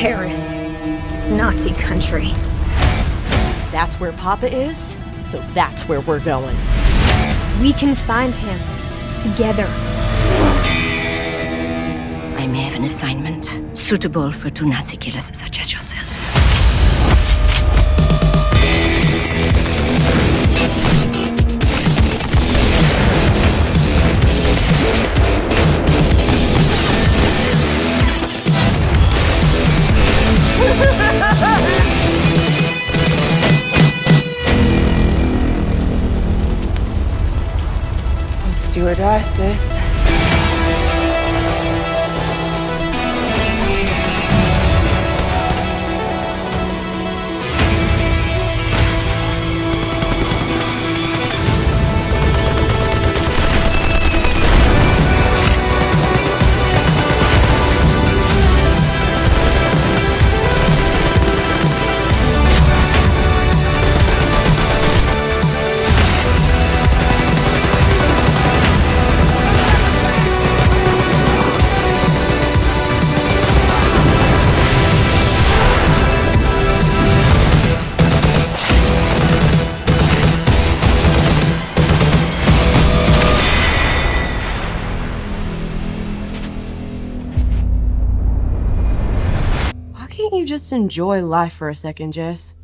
Paris. Nazi country. That's where Papa is, so that's where we're going. We can find him. Together. I may have an assignment suitable for two Nazi killers such as yourselves. Stewardesses. Can't you just enjoy life for a second, Jess?